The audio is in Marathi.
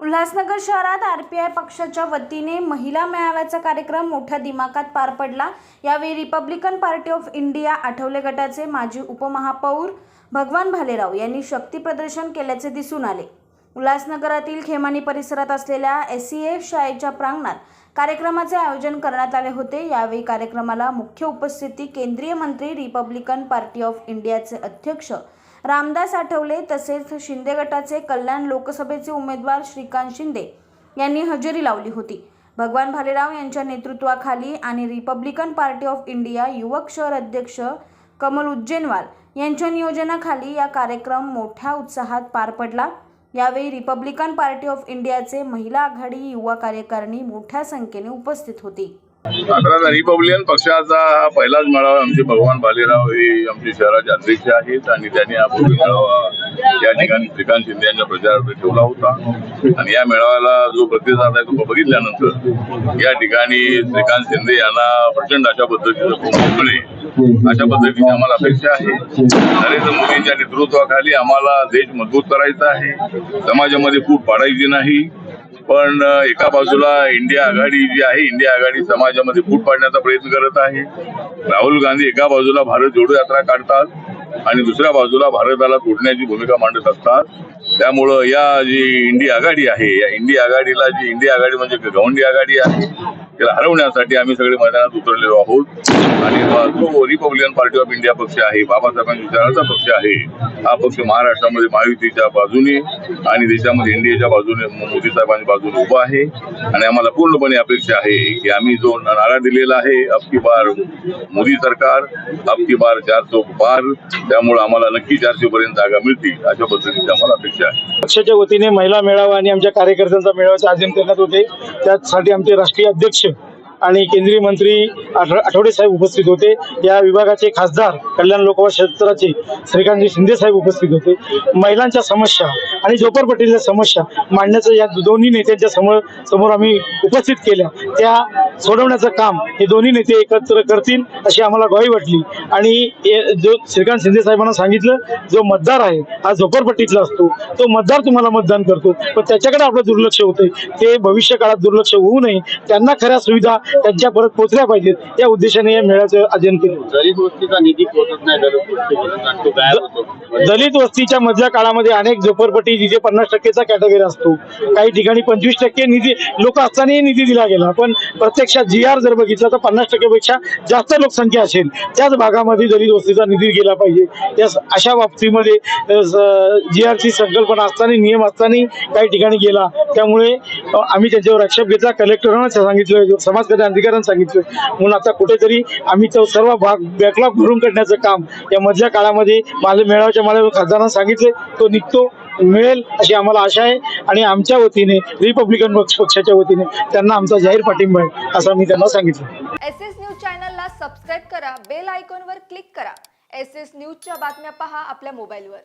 उल्हासनगर शहरात आर पी आय पक्षाच्या वतीने महिला मेळाव्याचा कार्यक्रम मोठ्या दिमाखात पार पडला. यावेळी Republican Party of India Athawale गटाचे माजी उपमहापौर भगवान भालेराव यांनी शक्ती प्रदर्शन केल्याचे दिसून आले. उल्हासनगरातील खेमानी परिसरात असलेल्या एस सी एफ शाळेच्या प्रांगणात कार्यक्रमाचे आयोजन करण्यात आले होते. यावेळी कार्यक्रमाला मुख्य उपस्थिती केंद्रीय मंत्री रिपब्लिकन पार्टी ऑफ इंडियाचे अध्यक्ष रामदास आठवले तसेच शिंदे गटाचे कल्याण लोकसभेचे उमेदवार श्रीकांत शिंदे यांनी हजेरी लावली होती. भगवान भालेराव यांच्या नेतृत्वाखाली आणि रिपब्लिकन पार्टी ऑफ इंडिया युवक शहर अध्यक्ष कमल उज्जैनवाल यांच्या नियोजनाखाली या कार्यक्रम मोठ्या उत्साहात पार पडला. यावेळी रिपब्लिकन पार्टी ऑफ इंडियाचे महिला आघाडी युवा कार्यकारिणी मोठ्या संख्येने उपस्थित होती. आता रिपब्लिकन पक्षाचा हा पहिलाच मेळावा आमचे भगवान भालेराव हे आमचे शहराचे अध्यक्ष आहेत आणि त्यांनी हा पूर्वी मेळावा या ठिकाणी श्रीकांत शिंदे यांच्या प्रचारार्थ ठेवला होता. आणि या मेळाव्याला जो प्रतिसाद आहे तो बघितल्यानंतर या ठिकाणी श्रीकांत शिंदे यांना प्रचंड अशा पद्धतीचं मिळेल अशा पद्धतीची आम्हाला अपेक्षा आहे. नरेंद्र मोदींच्या नेतृत्वाखाली आम्हाला देश मजबूत करायचा आहे. समाजामध्ये फूट पाडायची नाही. पण एका बाजूला इंडिया आघाडी जी आहे इंडिया आघाडी समाजामध्ये फूट पाडण्याचा प्रयत्न करत आहे. राहुल गांधी एका बाजूला भारत जोडो यात्रा काढतात आणि दुसऱ्या बाजूला भारताला तोडण्याची भूमिका मांडत असतात. त्यामुळं या जी इंडिया आघाडी आहे या इंडिया आघाडीला जी इंडिया आघाडी म्हणजे गवंडी आघाडी आहे त्याला हरवण्यासाठी आम्ही सगळे मैदानात उतरलेलो आहोत. आणि जो रिपब्लिकन पार्टी ऑफ इंडिया पक्ष आहे बाबासाहेबांच्या विचाराचा पक्ष आहे हा पक्ष महाराष्ट्रामध्ये महायुतीच्या बाजूने आणि देशामध्ये एनडीएच्या बाजूने मोदी साहेबांच्या बाजूने उभा आहे. आणि आम्हाला पूर्णपणे अपेक्षा आहे की आम्ही जो नारा दिलेला आहे अबकी बार मोदी सरकार अबकी बार चार चारशे पार त्यामुळे आम्हाला नक्की चारशे पर्यंत जागा मिळतील अशा पद्धतीची आम्हाला अपेक्षा आहे. पक्षाच्या वतीने महिला मेळावा आणि आमच्या कार्यकर्त्यांचा मेळाव्याचे आयोजन करण्यात होते. त्यासाठी आमचे राष्ट्रीय अध्यक्ष आणि केंद्रीय मंत्री आठ- साहेब उपस्थित होते. या विभागाचे खासदार कल्याण लोकसभा क्षेत्राचे श्रीकांतजी शिंदे साहेब उपस्थित होते. महिलांच्या समस्या आणि झोपडपट्टीच्या समस्या मांडण्याचं या दोन्ही नेत्यांच्या समोर समोर आम्ही उपस्थित केल्या. त्या सोडवण्याचं काम हे दोन्ही नेते एकत्र करतील अशी आम्हाला ग्वाही वाटली. आणि जो श्रीकांत शिंदे साहेबांना सांगितलं जो मतदार आहे हा झोपडपट्टीतला असतो. तो मतदार तुम्हाला मतदान करतो. पण त्याच्याकडे आपलं दुर्लक्ष होते ते भविष्य काळात दुर्लक्ष होऊ नये. त्यांना खऱ्या सुविधा त्यांच्या परत पोहोचल्या पाहिजेत. या उद्देशाने या मेळ्याचं आयोजन केलं दलित वस्तीच्या मधल्या काळामध्ये अनेक झोपडपट्टी जिथे पन्नास टक्केचा कॅटेगरी असतो. काही ठिकाणी पंचवीस टक्के निधी लोक असतानाही निधी दिला गेला. पण पेक्षा जी आर जर बघितला तर पन्नास टक्केपेक्षा जास्त लोकसंख्या असेल. त्याच भागामध्ये दलित वस्तीचा निधी गेला पाहिजे. त्या अशा बाबतीमध्ये जी आरची संकल्पना असताना नियम असताना काही ठिकाणी गेला. त्यामुळे आम्ही त्यांच्यावर आक्षेप घेतला. कलेक्टरांना सांगितलं. समाज कल्याण अधिकाऱ्यांना सांगितलं. म्हणून आता कुठेतरी आम्ही तो सर्व भाग बॅकलॉग भरून काढण्याचं काम या मधल्या काळामध्ये माझ्या मेळाव्याच्या मला खासदारांना सांगितले. तो निघतो. मिळेल अशी आम्हाला आशा आहे. आणि आमच्या वतीने रिपब्लिकन पक्ष पक्षाच्या वतीने त्यांना आमचा जाहीर पाठिंबा आहे असं मी त्यांना सांगितलं. एस एस न्यूज चॅनलला सबस्क्राईब करा बेल आयकॉनवर क्लिक करा. एस एस न्यूजच्या बातम्या पहा आपल्या मोबाईलवर.